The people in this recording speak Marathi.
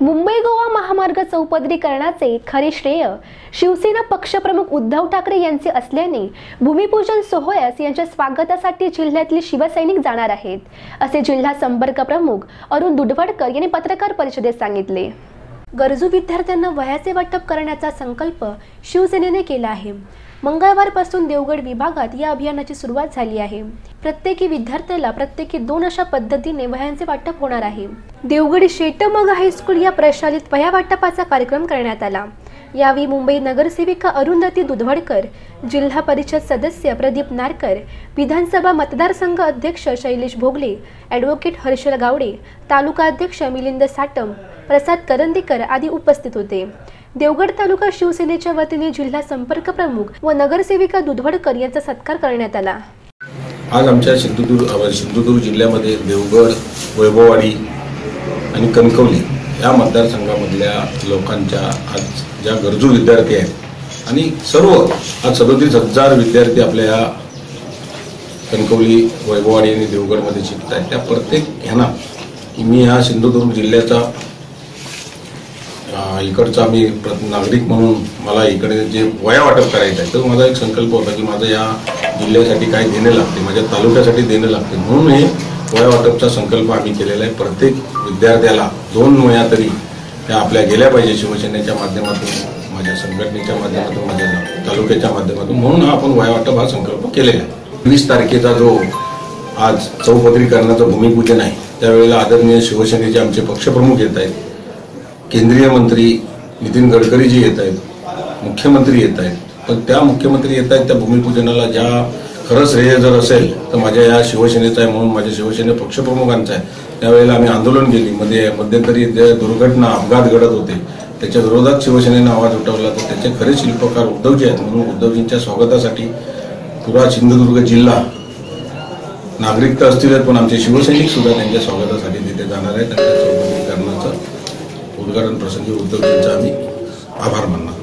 मुंबई गोवा महामार्ग चौपदरीकरणाचे खरे श्रेय शिवसेना पक्षप्रमुख उद्धव ठाकरे यांचे असल्याने भूमिपूजन सोहळ्यास यांच्या स्वागतासाठी जिल्ह्यातील शिवसैनिक जाणार आहेत असे जिल्हा संपर्क प्रमुख अरुण दुधवडकर यांनी पत्रकार परिषदेत सांगितले. गरजू विद्यार्थ्यांना वह्याचे वाटप करण्याचा संकल्प शिवसेनेने केला आहे. मंगळवारपासून देवगड विभागात या अभियानाची सुरुवात झाली आहे. प्रत्येकी विद्यार्थ्याला प्रत्येकी दोन अशा पद्धतीने वह्यांचे वाटप होणार आहे. देवगड शेटमग हायस्कूल या प्रशालित वह्या वाटपाचा कार्यक्रम करण्यात आला. यावेळी मुंबई नगरसेविका अरुंधती दुधवडकर जिल्हा परिषद सदस्य प्रदीप नारकर विधानसभा मतदारसंघ अध्यक्ष शैलेश भोगले ॲडव्होकेट हर्षल गावडे तालुका अध्यक्ष मिलिंद साटम प्रसाद करंदीकर आदी उपस्थित होते. देवगड तालुका शिवसेनेच्या वतीने जिल्हा संपर्क प्रमुख व नगरसेविका दुधवडकर यांचा सत्कार करण्यात आला. आज आमच्या सिंधुदुर्ग सिंधुदुर्ग जिल्ह्यामध्ये देवगड वैभववाडी आणि कणकवली या मतदारसंघामधल्या लोकांच्या आज ज्या गरजू विद्यार्थी आहेत आणि सर्व आज सदोतीस हजार विद्यार्थी आपल्या या कणकवली वैभववाडी आणि देवगडमध्ये शिकत आहेत त्या प्रत्येक ह्यांना मी ह्या सिंधुदुर्ग जिल्ह्याचा इकडचा मी प्र- नागरिक म्हणून मला इकडे जे वया वाटप करायचं आहे तर माझा एक संकल्प होता की माझं या जिल्ह्यासाठी काय देणं लागते माझ्या तालुक्यासाठी देणं लागते म्हणून हे वयावाटपचा संकल्प आम्ही केलेला आहे. प्रत्येक विद्यार्थ्याला दोन वया तरी त्या आपल्या गेल्या पाहिजे शिवसेनेच्या माध्यमातून माझ्या संघटनेच्या माध्यमातून माझ्या तालुक्याच्या माध्यमातून. म्हणून हा आपण वयावाटप हा संकल्प केलेला आहे. वीस तारखेचा जो आज चौपदरीकरणाचं भूमिपूजन आहे त्यावेळेला आदरणीय शिवसेनेचे आमचे पक्षप्रमुख येत आहेत. केंद्रीय मंत्री नितीन गडकरीजी येत आहेत. मुख्यमंत्री येत आहेत. पण त्या मुख्यमंत्री येत आहेत त्या भूमिपूजनाला ज्या खरं श्रेय जर असेल तर माझ्या या शिवसेनेचा आहे म्हणून माझ्या शिवसेने पक्षप्रमुखांचा आहे. त्यावेळेला आम्ही आंदोलन केली. मध्ये मध्यंतरी जे दुर्घटना अपघात घडत होते त्याच्या विरोधात शिवसेनेनं आवाज उठवला. तर त्याचे खरे शिल्पकार उद्धवजी आहेत म्हणून उद्धवजींच्या स्वागतासाठी पुरा सिंधुदुर्ग जिल्हा नागरिक तर असतीलच पण आमचे शिवसैनिक सुद्धा त्यांच्या स्वागतासाठी तिथे जाणार आहेत. उद्घाटन प्रसंगी उद्धवजींचा आम्ही आभार मानणार